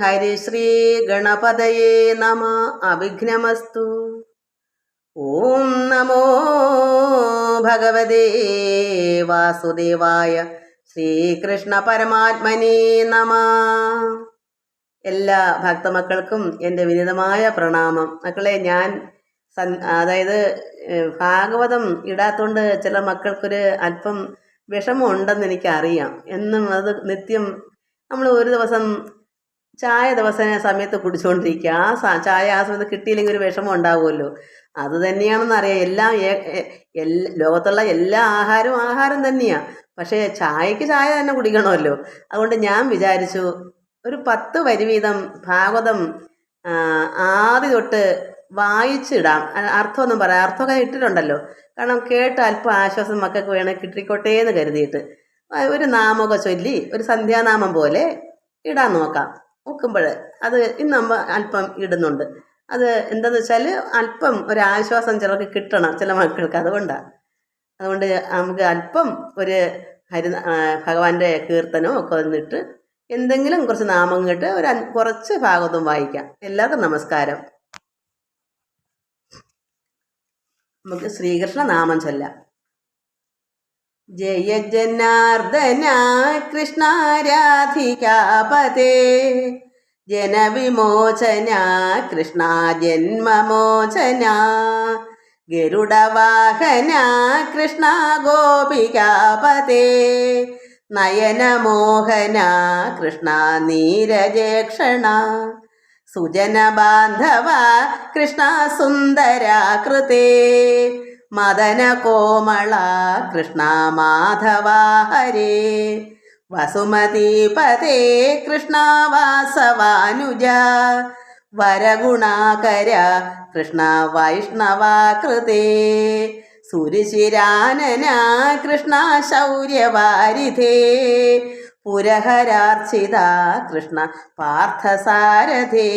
ഹരിശ്രീ ഗണപതയേ നമ അവിഘ്നമസ്തു ഓം നമോ ഭഗവതേ വാസുദേവായ ശ്രീകൃഷ്ണ പരമാത്മനേ നമ എല്ലാ ഭക്തമക്കൾക്കും എന്റെ വിനിതമായ പ്രണാമം. മക്കളെ ഞാൻ അതായത് ഭാഗവതം ഇടാത്തോണ്ട് ചില മക്കൾക്കൊരു അല്പം വിഷമം ഉണ്ടെന്ന് എനിക്കറിയാം. എന്നും അത് നിത്യം നമ്മൾ ഒരു ദിവസം ചായ ദിവസം സമയത്ത് കുടിച്ചുകൊണ്ടിരിക്കുക ആ ചായ ആ സമയത്ത് കിട്ടിയില്ലെങ്കിൽ ഒരു വിഷമം ഉണ്ടാവുമല്ലോ. അത് തന്നെയാണെന്ന് അറിയാം. എല്ലാം ലോകത്തുള്ള എല്ലാ ആഹാരവും ആഹാരം തന്നെയാണ് പക്ഷേ ചായക്ക് ചായ തന്നെ കുടിക്കണമല്ലോ. അതുകൊണ്ട് ഞാൻ വിചാരിച്ചു ഒരു പത്ത് വരി വീതം ഭാഗവതം ആദ്യ തൊട്ട് വായിച്ചിടാം. അർത്ഥമൊന്നും പറയാം. അർത്ഥമൊക്കെ ഇട്ടിട്ടുണ്ടല്ലോ. കാരണം കേട്ട് അല്പം ആശ്വാസം മക്കൾക്ക് വേണേൽ കിട്ടിക്കോട്ടെ എന്ന് കരുതിയിട്ട്. ഒരു നാമമൊക്കെ ചൊല്ലി ഒരു സന്ധ്യാനാമം പോലെ ഇടാൻ നോക്കാം. നോക്കുമ്പോൾ അത് ഇന്ന് നമ്മൾ അല്പം ഇടുന്നുണ്ട്. അത് എന്താന്ന് വെച്ചാൽ അല്പം ഒരു ആശ്വാസം ചിലർക്ക് കിട്ടണം ചില മക്കൾക്ക് അതുകൊണ്ടാണ് അതുകൊണ്ട് നമുക്ക് അല്പം ഒരു ഹരി ഭഗവാന്റെ കീർത്തനവും ഒക്കെ വന്നിട്ട് എന്തെങ്കിലും കുറച്ച് നാമം കേട്ട് ഒരു കുറച്ച് ഭാഗത്തും വായിക്കാം. എല്ലാവർക്കും നമസ്കാരം. നമുക്ക് ശ്രീകൃഷ്ണ നാമം ചൊല്ലാം. ജയ ജനാർദ്ദന കൃഷ്ണ രാധികാപതേ. ജനവിമോചന കൃഷ്ണ ജന്മമോചന. ഗരുഡവാഹന കൃഷ്ണ ഗോപികാപതേ. നയനമോഹന കൃഷ്ണ നീരജേക്ഷണ. സുജന ബാന്ധവ കൃഷ്ണ സുന്ദരാകൃതേ. മദന കോമള കൃഷ്ണ മാധവ ഹരേ. വസുമതീപതേ കൃഷ്ണ വാസവാനുജ. വരഗുണാകര കൃഷ്ണ വൈഷ്ണവ കൃതേ. സുരശിരാനന കൃഷ്ണ ശൗര്യവാരിധേ. പുരഹരാർച്ചിത കൃഷ്ണ പാർത്ഥസാരഥേ.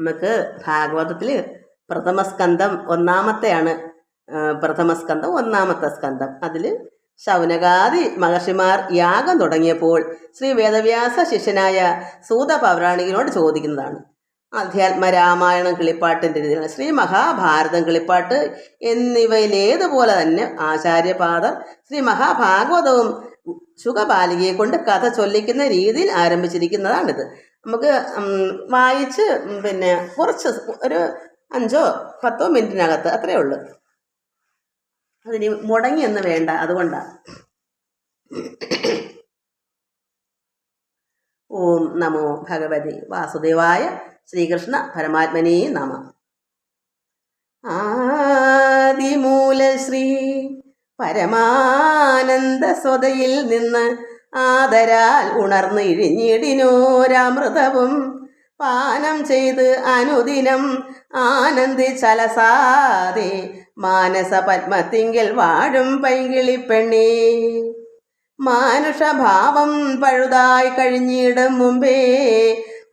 നമുക്ക് ഭാഗവതത്തിൽ പ്രഥമസ്കന്ധം ഒന്നാമത്തെയാണ് പ്രഥമ പ്രഥമസ്കന്ധം ഒന്നാമത്തെ സ്കന്ധം. അതിൽ ശൗനകാദി മഹർഷിമാർ യാഗം തുടങ്ങിയപ്പോൾ ശ്രീ വേദവ്യാസ ശിഷ്യനായ സൂത പൗരാണികനോട് ചോദിക്കുന്നതാണ് അധ്യാത്മരാമായണം കിളിപ്പാട്ടിന്റെ രീതിയിലാണ്. ശ്രീ മഹാഭാരതം കിളിപ്പാട്ട് എന്നിവയിലേതുപോലെ തന്നെ ആചാര്യപാദർ ശ്രീ മഹാഭാഗവതവും ശുഖബാലികയെ കൊണ്ട് കഥ ചൊല്ലിക്കുന്ന രീതിയിൽ ആരംഭിച്ചിരിക്കുന്നതാണിത്. നമുക്ക് വായിച്ച് പിന്നെ കുറച്ച് ഒരു അഞ്ചോ പത്തോ മിനിറ്റിനകത്ത് അത്രയേ ഉള്ളൂ. അതിന് മുടങ്ങിയൊന്നും വേണ്ട അതുകൊണ്ടാണ് ഓം നമോ ഭഗവതി വാസുദേവായ ശ്രീകൃഷ്ണ പരമാത്മനേ നമ. ആദിമൂലശ്രീ പരമാനന്ദ സ്വതയിൽ നിന്ന് ആദരാൽ ഉണർന്നിഴിഞ്ഞിടിനോരാമൃതവും പാനം ചെയ്ത് അനുദിനം ആനന്ദിച്ചലസാതെ മാനസ പത്മത്തിങ്കിൽ വാഴും പൈകിളിപ്പെണ്ണേ മാനുഷഭാവം പഴുതായി കഴിഞ്ഞിടും മുമ്പേ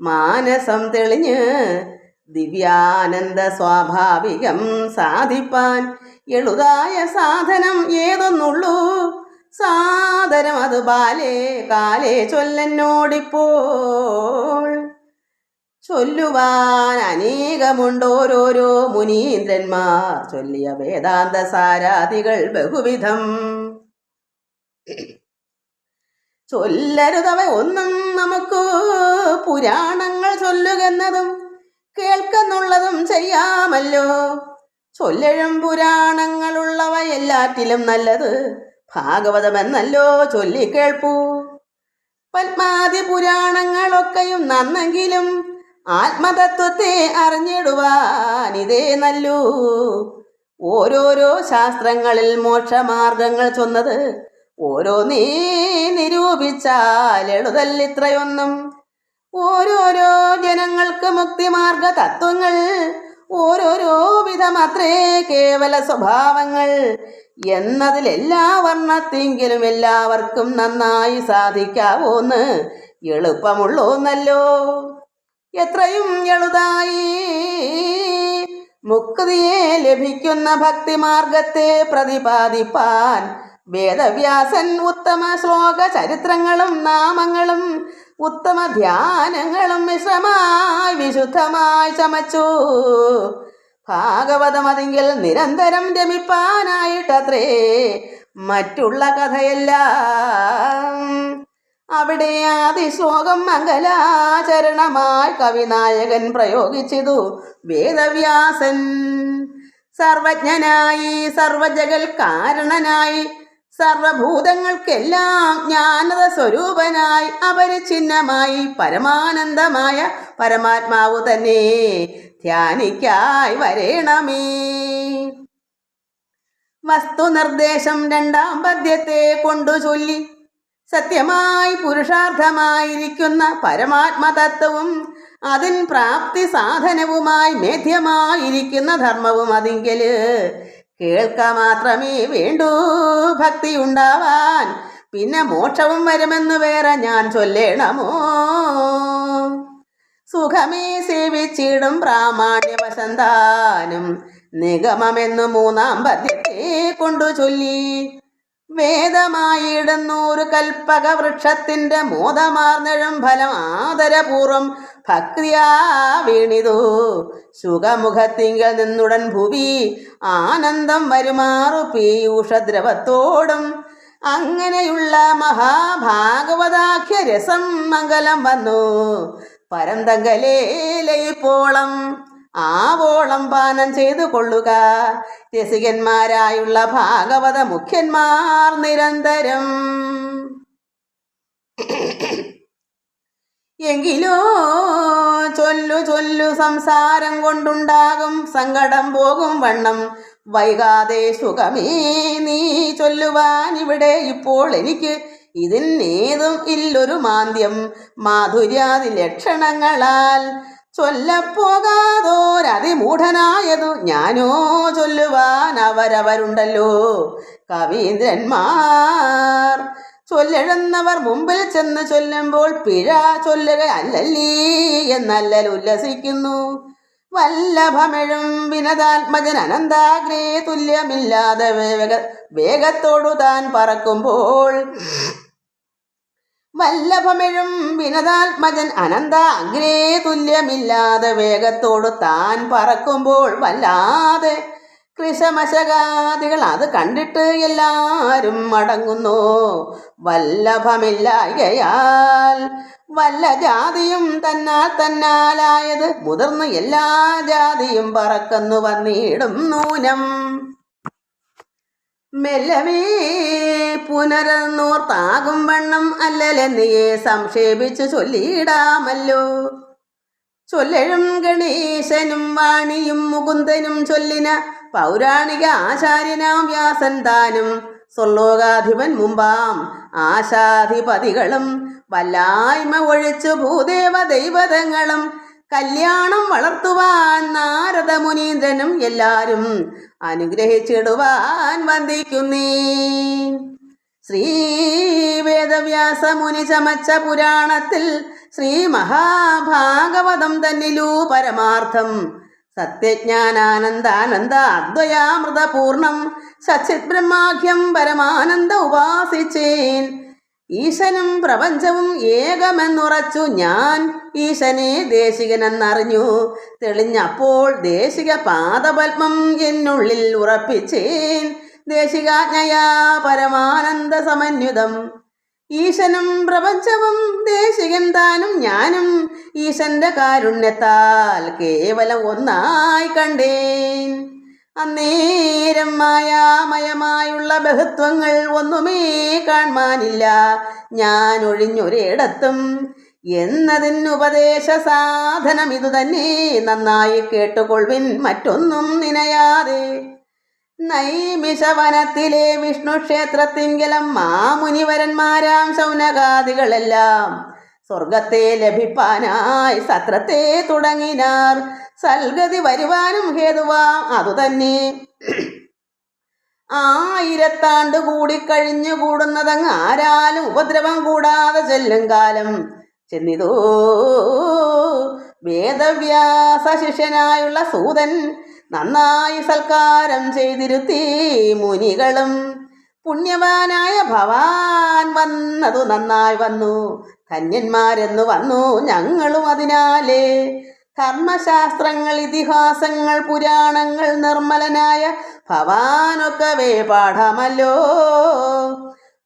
മാനസം തെളിഞ്ഞ് ദിവ്യാനന്ദ സ്വാഭാവികം സാധിപ്പാൻ. എളുതായ സാധനം ഏതൊന്നുള്ളൂ? സാധനം അത് ബാലേ കാലേ ചൊല്ലെന്നോടിപ്പോൾ. ചൊല്ലുവാൻ അനേകമുണ്ടോരോരോ മുനീന്ദ്രന്മാർ ചൊല്ലിയ വേദാന്ത സാരാദികൾ ബഹുവിധം. ചൊല്ലരുതവ ഒന്നും നമുക്ക് പുരാണങ്ങൾ ചൊല്ലുകെന്നതും കേൾക്കുന്നുള്ളതും ചെയ്യാമല്ലോ. ചൊല്ലഴും പുരാണങ്ങളുള്ളവ എല്ലാറ്റിലും നല്ലത് ഭാഗവതമെന്നല്ലോ ചൊല്ലിക്കേൾപ്പൂ പത്മാതി പുരാണങ്ങളൊക്കെയും നന്നെങ്കിലും ആത്മതത്വത്തെ അറിഞ്ഞിടുവാനിതേ നല്ലൂ. ഓരോരോ ശാസ്ത്രങ്ങളിൽ മോക്ഷമാർഗങ്ങൾ ചൊന്നത് ഓരോന്നേ നിരൂപിച്ചാൽ എളുതല്ലിത്രയൊന്നും ഓരോരോ ജനങ്ങൾക്ക് മുക്തിമാർഗ തത്വങ്ങൾ ഓരോരോ വിധമത്രേ കേവല സ്വഭാവങ്ങൾ. എന്നതിൽ എല്ലാ വർണത്തെങ്കിലും എല്ലാവർക്കും നന്നായി സാധിക്കാവോന്ന് എളുപ്പമുള്ളോന്നല്ലോ. എത്രയും എളുതായി. മുക്തിയെ ലഭിക്കുന്ന ഭക്തിമാർഗത്തെ പ്രതിപാദിപ്പാൻ വേദവ്യാസൻ ഉത്തമ ശ്ലോക ചരിത്രങ്ങളും നാമങ്ങളും ഉത്തമ ധ്യാനങ്ങളും മിശ്രമായി വിശുദ്ധമായി ചമച്ചു. ഭാഗവതമതിങ്കിൽ നിരന്തരം രമിപ്പാനായിട്ടത്രേ മറ്റുള്ള കഥയല്ല അവിടെ ആദിശ്ലോകം മംഗലാചരണമായി കവിനായകൻ പ്രയോഗിച്ചതു. വേദവ്യാസൻ സർവജ്ഞനായി സർവജഗൽ കാരണനായി സർവഭൂതങ്ങൾക്കെല്ലാം ജ്ഞാനത സ്വരൂപനായി അപരിഛിന്നമായി പരമാനന്ദമായ പരമാത്മാവ് തന്നെ ധ്യാനിക്കായി വരേണമേ. വസ്തുനിർദ്ദേശം രണ്ടാം പദ്യത്തെ കൊണ്ടു ചൊല്ലി. സത്യമായി പുരുഷാർത്ഥമായിരിക്കുന്ന പരമാത്മതത്വവും അതിൻ പ്രാപ്തി സാധനവുമായി മേധ്യമായിരിക്കുന്ന ധർമ്മവും അതിങ്കൽ കേൾക്ക മാത്രമേ വേണ്ടൂ ഭക്തി ഉണ്ടാവാൻ പിന്നെ മോക്ഷവും വരുമെന്ന് വേറെ ഞാൻ ചൊല്ലേണമോ? സുഖമേ സേവിച്ചിടും പ്രാമാണ്യ പ്രാമാണ്യവസന്താനം നിഗമമെന്നു മൂന്നാം പദ്യത്തെ കൊണ്ടു ചൊല്ലി വേദമായിടുന്നൂറ് കൽപ്പക വൃക്ഷത്തിന്റെ മോദമാർന്നഴും ഫലം ആദരപൂർവം ഭക്തിയാ വീണിതു. സുഖമുഖത്തിങ്കൽ നിന്നുടൻ ഭുവി ആനന്ദം വരുമാറു പീയൂഷദ്രവത്തോടും. അങ്ങനെയുള്ള മഹാഭാഗവതാഖ്യ രസം മംഗലം വന്നു. പരന്തങ്കലേലയിപ്പോളം ആവോളം പാനം ചെയ്തു കൊള്ളുക. രസികന്മാരായുള്ള ഭാഗവത മുഖ്യന്മാർ നിരന്തരം. എങ്കിലോ ചൊല്ലു ചൊല്ലു സംസാരം കൊണ്ടുണ്ടാകും. സങ്കടം പോകും വണ്ണം. വൈകാതെ സുഖമേ നീ ചൊല്ലുവാൻ ഇവിടെ ഇപ്പോൾ എനിക്ക് ഇതിനേതും ഇല്ലൊരു മാന്ദ്യം. മാധുര്യാദി ലക്ഷണങ്ങളാൽ ചൊല്ലപ്പോകാതോരതിമൂഢനായതു ഞാനോ ചൊല്ലുവാൻ അവരവരുണ്ടല്ലോ. കവീന്ദ്രന്മാർ ചൊല്ലെഴുന്നവർ മുമ്പിൽ ചെന്ന് ചൊല്ലുമ്പോൾ പിഴ ചൊല്ലുക അല്ലല്ലീ എന്നല്ലൽ ഉല്ലസിക്കുന്നു. വല്ലഭമെഴും വിനതാത്മജൻ അനന്താഗ്രേ തുല്യമില്ലാതെ വേഗ വേഗത്തോടു താൻ പറക്കുമ്പോൾ വല്ലഭമെഴും വിനതാത്മജൻ അനന്ത അഗ്രേ തുല്യമില്ലാതെ വേഗത്തോട് താൻ പറക്കുമ്പോൾ വല്ലാതെ കൃഷമശകാദികൾ അത് കണ്ടിട്ട് എല്ലാരും മടങ്ങുന്നു. വല്ലഭമില്ലായയാൽ വല്ല ജാതിയും തന്നാൽ തന്നാലായത് മുതിർന്ന് എല്ലാ ജാതിയും പറക്കുന്നു വന്നിടും നൂനം. മെല്ലവേ പുനരന്നോർത്താകും വണ്ണം അല്ലലെന്നിയെ സംക്ഷേപിച്ചു ചൊല്ലിയിടാമല്ലോ ചൊല്ലഴും ഗണേശനും വാണിയും മുകുന്ദനും ചൊല്ലിന പൗരാണിക ആചാര്യനാം വ്യാസൻ താനും സ്വർലോകാധിപൻ മുമ്പാം ആശാധിപതികളും വല്ലായ്മ ഒഴിച്ചു ഭൂദേവ ദൈവതങ്ങളും കല്യാണം വളർത്തുവാൻ നാരദ മുനീന്ദ്രനും എല്ലാരും അനുഗ്രഹിച്ചിടുവാൻ വന്ദിക്കുന്നേ. ശ്രീ വേദവ്യാസ മുനി ചമച്ച പുരാണത്തിൽ ശ്രീ മഹാഭാഗവതം തന്നിലൂ പരമാർത്ഥം. സത്യജ്ഞാനാനന്ദാനന്ദ അദ്വയാമൃതപൂർണം സച്ചിത് ബ്രഹ്മാഖ്യം പരമാനന്ദ ഉപാസിച്ചേൻ. ഈശനും പ്രപഞ്ചവും ഏകമെന്നുറച്ചു ഞാൻ ഈശനെ ദേശികനെന്നറിഞ്ഞു. തെളിഞ്ഞപ്പോൾ ദേശിക പാദപത്മം എന്നുള്ളിൽ ഉറപ്പിച്ചേൻ. ദേശികാജ്ഞയാ പരമാനന്ദ സമന്വിതം. ഈശനും പ്രപഞ്ചവും ദേശികൻ താനും ഞാനും ഈശന്റെ കാരുണ്യത്താൽ കേവലം ഒന്നായി കണ്ടേൻ. അന്നേരം മായാമയമായുള്ള ബഹുത്വങ്ങൾ ഒന്നുമേ കാണാനില്ല ഞാൻ ഒഴിഞ്ഞൊരിടത്തും എന്നതിനുപദേശ സാധനം ഇതുതന്നെ നന്നായി കേട്ടുകൊള്ളിൻ മറ്റൊന്നും നിനയാതെ. നൈമിഷവനത്തിലെ വിഷ്ണു ക്ഷേത്രത്തിങ്കലം മാമുനിവരന്മാരാം ശൗനകാദികളെല്ലാം സ്വർഗത്തെ ലഭിപ്പാനായി സത്രത്തെ തുടങ്ങിനാർ. സൽഗതി വരുവാനും ഹേതുവാം അതുതന്നെ. ആയിരത്താണ്ട് കൂടി കഴിഞ്ഞു കൂടുന്നതങ്ങ് ആരാലും ഉപദ്രവം കൂടാതെ ചെല്ലും കാലം. ചെന്നിതോ. വേദവ്യാസ ശിഷ്യനായുള്ള സൂതൻ നന്നായി സൽക്കാരം ചെയ്തിരുത്തി മുനികളും പുണ്യവാനായ ഭവാൻ വന്നതു നന്നായി വന്നു. ധന്യന്മാരെന്നു വന്നു ഞങ്ങളും അതിനാലേ. ധർമ്മശാസ്ത്രങ്ങൾ ഇതിഹാസങ്ങൾ പുരാണങ്ങൾ നിർമ്മലനായ ഭവാനൊക്കവേ പാഠമല്ലോ.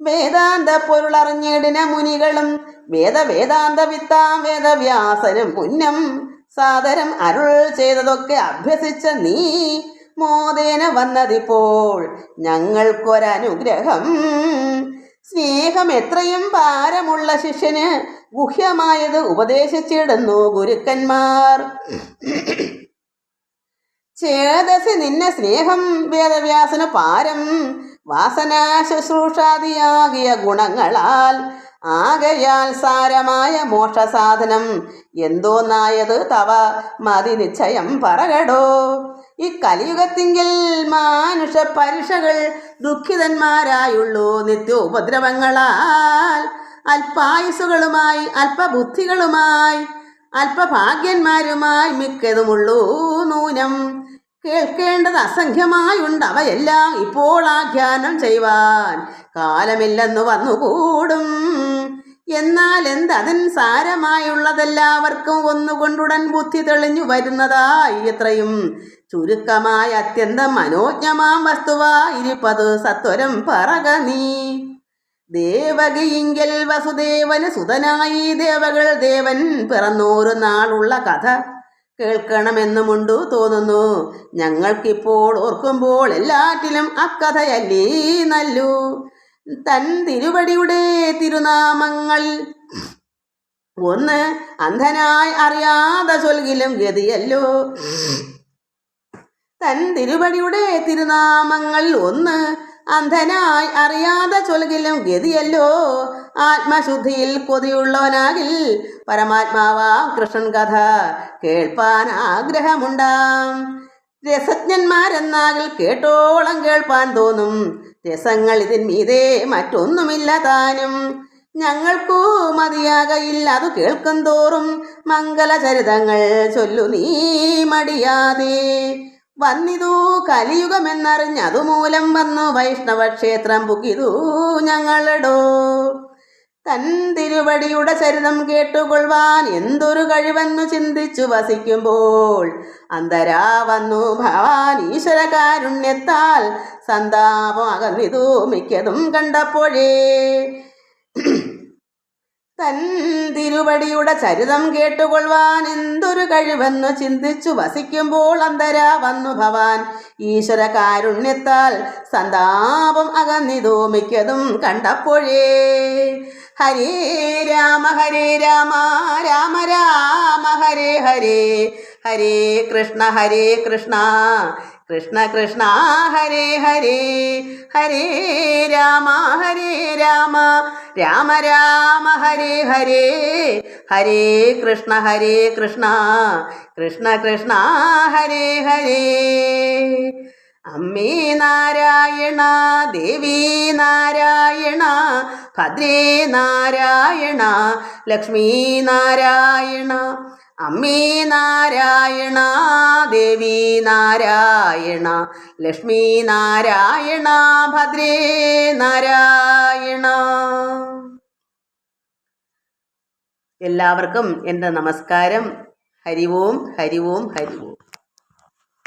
വേദാന്ത പൊരുളറിഞ്ഞിടിന മുനികളും വേദ വേദാന്ത വിത്താം വേദവ്യാസനും പുന്നം സാദരം അരുൾ ചെയ്തതൊക്കെ അഭ്യസിച്ച നീ മോദേന വന്നതിപ്പോൾ ഞങ്ങൾക്കൊരനുഗ്രഹം. സ്നേഹം എത്രയും ഭാരമുള്ള ശിഷ്യന് ഗുഹ്യമായത് ഉപദേശിച്ചിടുന്നു ഗുരുക്കന്മാർ. ചേതസി നിന്നെ സ്നേഹം വേദവ്യാസന പാരം. വാസനാ ശുശ്രൂഷാദിയാകിയ ഗുണങ്ങളാൽ ആകയാൽ സാരമായ മോക്ഷസാധനം. എന്തോന്നായത് തവ മതി നിശ്ചയം പറകടോ. ഈ കലിയുഗത്തിങ്കിൽ മാനുഷ പരുഷകൾ ദുഃഖിതന്മാരായുള്ളൂ നിത്യോപദ്രവങ്ങളാൽ. അല്പായുസുകളുമായി അല്പബുദ്ധികളുമായി അല്പഭാഗ്യന്മാരുമായി മിക്കതുമുള്ളൂ നൂനം. കേൾക്കേണ്ടത് അസംഖ്യമായുണ്ട് അവയെല്ലാം ഇപ്പോൾ ആഖ്യാനം ചെയ്യുവാൻ കാലമില്ലെന്ന് വന്നുകൂടും. എന്നാൽ എന്തതിൻ സാരമായുള്ളതെല്ലാവർക്കും ഒന്നുകൊണ്ടുടൻ ബുദ്ധി തെളിഞ്ഞു വരുന്നതായി എത്രയും ചുരുക്കമായ അത്യന്തം മനോജ്ഞമാം വസ്തുവായിരിപ്പത് സത്വരം പറക നീ. ദേവകിയിങ്കൽ വസുദേവന് സുതനായി ദേവകൾ ദേവൻ പിറന്നൂറു നാളുള്ള കഥ കേൾക്കണമെന്നുമുണ്ടു തോന്നുന്നു. ഞങ്ങൾക്കിപ്പോൾ ഓർക്കുമ്പോൾ എല്ലാറ്റിലും അക്കഥയല്ലേ നല്ലു. തൻ തിരുവടിയുടെ തിരുനാമങ്ങൾ. ഒന്ന് അന്ധനായി അറിയാതെ ചൊൽകിലും ഗതിയല്ലോ. തൻ തിരുവടിയുടെ തിരുനാമങ്ങൾ ഒന്ന്. അന്ധനായി അറിയാതെ ചൊൽകിലും ഗതിയല്ലോ. ആത്മശുദ്ധിയിൽ കൊതിയുള്ളവനാകിൽ പരമാത്മാവാം കൃഷ്ണൻ കഥ കേൾപ്പാൻ ആഗ്രഹമുണ്ടാം. രസജ്ഞന്മാരെന്നാകിൽ കേട്ടോളം കേൾപ്പാൻ തോന്നും. രസങ്ങൾ ഇതിൻ മറ്റൊന്നുമില്ല താനും. ഞങ്ങൾക്കു മതിയാകയില്ല അത് കേൾക്കും തോറും മംഗളചരിതങ്ങൾ ചൊല്ലു നീ മടിയാതെ. വന്നിതു കലിയുഗമെന്നറിഞ്ഞതുമൂലം വന്നു വൈഷ്ണവക്ഷേത്രം പുകിതു ഞങ്ങളടോ. തൻ തിരുവടിയുടെ ചരിതം കേട്ടുകൊള്ളുവാൻ എന്തൊരു കഴിവെന്നു ചിന്തിച്ചു വസിക്കുമ്പോൾ അന്തരാ വന്നു ഭവാൻ ഈശ്വര കാരുണ്യത്താൽ സന്താപം അകന്നിതു മിക്കതും കണ്ടപ്പോഴേ തൻ തിരുവടിയുടെ ചരിതം കേട്ടുകൊള്ളുവാൻ എന്തൊരു കഴിവെന്ന് ചിന്തിച്ചു വസിക്കുമ്പോൾ അന്തരാ വന്നു ഭവാൻ. ഈശ്വര കാരുണ്യത്താൽ സന്താപം അകന്നിതോ മിക്കതും കണ്ടപ്പോഴേ. ഹരേ രാമ ഹരേ രാമ രാമ രാമ ഹരേ ഹരേ. ഹരേ കൃഷ്ണ ഹരേ കൃഷ്ണ. കൃഷ്ണ കൃഷ്ണ ഹരേ ഹരേ ഹരേ രാമ ഹരേ രാമ രാമ രാമ ഹരേ ഹരേ ഹരേ കൃഷ്ണ ഹരേ കൃഷ്ണ കൃഷ്ണ കൃഷ്ണ ഹരേ ഹരേ. അമ്മേ നാരായണ ദേവി നാരായണ ഭദ്രേ നാരായണ ലക്ഷ്മീ നാരായണ അമ്മേ നാരായണ ദേവി നാരായണ ലക്ഷ്മി നാരായണ ഭദ്രേ നാരായണ. എല്ലാവർക്കും എന്റെ നമസ്കാരം. ഹരിവോം ഹരിവോം ഹരിവോം